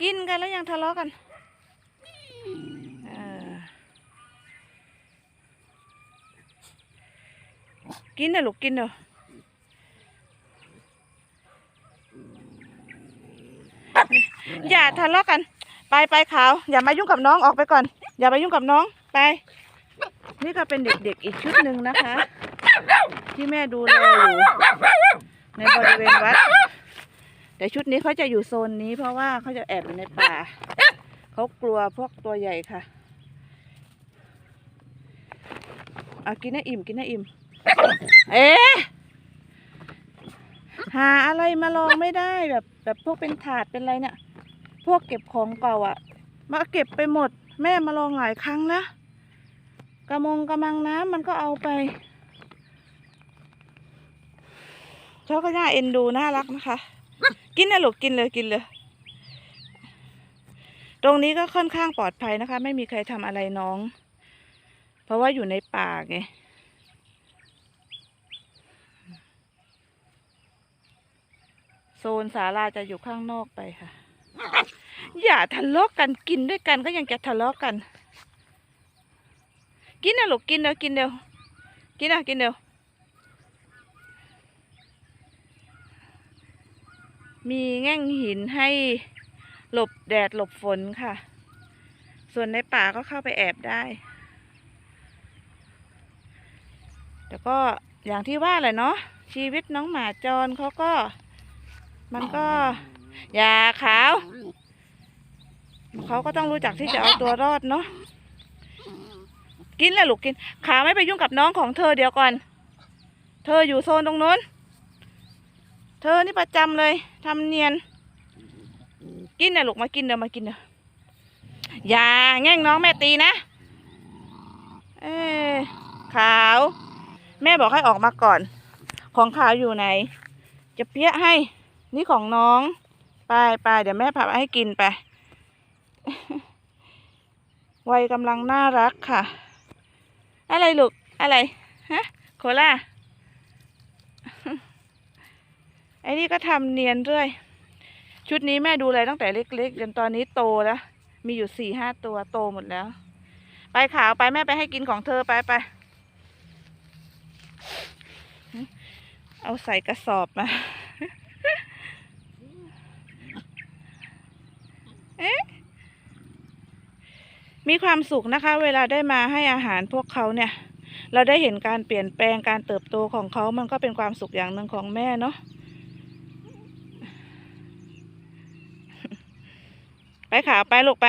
กินกันแล้วยังทะเลาะกันกินเถอะลูกกินเถอะอย่าทะเลาะกัน ไปไปขาว อย่ามายุ่งกับน้องออกไปก่อน อย่าไปยุ่งกับน้องไป นี่ก็เป็นเด็กๆอีกชุดหนึ่งนะคะ ที่แม่ดูแลอยู่ในบริเวณวัด แต่ชุดนี้เขาจะอยู่โซนนี้เพราะว่าเขาจะแอบอยู่ในป่า เขากลัวพวกตัวใหญ่ค่ะเอากินให้อิ่มกินให้อิ่ม เอ๊ะหาอะไรมาลองไม่ได้แบบแบบพวกเป็นถาดเป็นอะไรเนี่ย พวกเก็บของเก่าอะมาเก็บไปหมด แม่มาลองหลายครั้งแล้วกระมงกระมังน้ำมันก็เอาไปเขาก็น่าเอ็นดูน่ารักนะคะ กินนะลูกกินเลยกินเลย ตรงนี้ก็ค่อนข้างปลอดภัยนะคะ ไม่มีใครทำอะไรน้อง เพราะว่าอยู่ในป่าไงโซนศาลาจะอยู่ข้างนอกไปค่ะ อย่าทะเลาะกันกินด้วยกันก็ยังจะทะเลาะกัน กินนะลูกกินเดี๋ยวกินเดี๋ยวกินนะกินเดี๋ยว มีแง่งหินให้หลบแดดหลบฝนค่ะ ส่วนในป่าก็เข้าไปแอบได้ แต่ก็อย่างที่ว่าแหละเนาะชีวิตน้องหมาจรเขาก็ มันก็อย่าขาว เขาก็ต้องรู้จักที่จะเอาตัวรอดเนาะกินเลยลูกกิน ขาไม่ไปยุ่งกับน้องของเธอเดี๋ยวก่อน เธออยู่โซนตรงนู้น เธอนี่ประจำเลยทำเนียน กินนะลูกมากินเดี๋ยวมากินเดี๋ยวอย่าแง่งน้องแม่ตีนะ เอ้ยขาว แม่บอกให้ออกมาก่อน ของขาวอยู่ไหน จะเพี้ยให้ นี่ของน้อง ไปไปเดี๋ยวแม่ผับให้กินไป วัยกำลังน่ารักค่ะ อะไรลูก อะไร ฮะ โคล่า ไอ้นี่ก็ทำเนียนเรื่อย ชุดนี้แม่ดูแลตั้งแต่เล็กๆจนตอนนี้โตแล้ว มีอยู่สี่ห้าตัวโตหมดแล้ว ไปขาวไปแม่ไปให้กินของเธอไปไป เอาใส่กระสอบมาเอ๊ะมีความสุขนะคะ เวลาได้มาให้อาหารพวกเขาเนี่ย เราได้เห็นการเปลี่ยนแปลงการเติบโตของเขามันก็เป็นความสุขอย่างหนึ่งของแม่เนาะ ไปขาไปลูกไป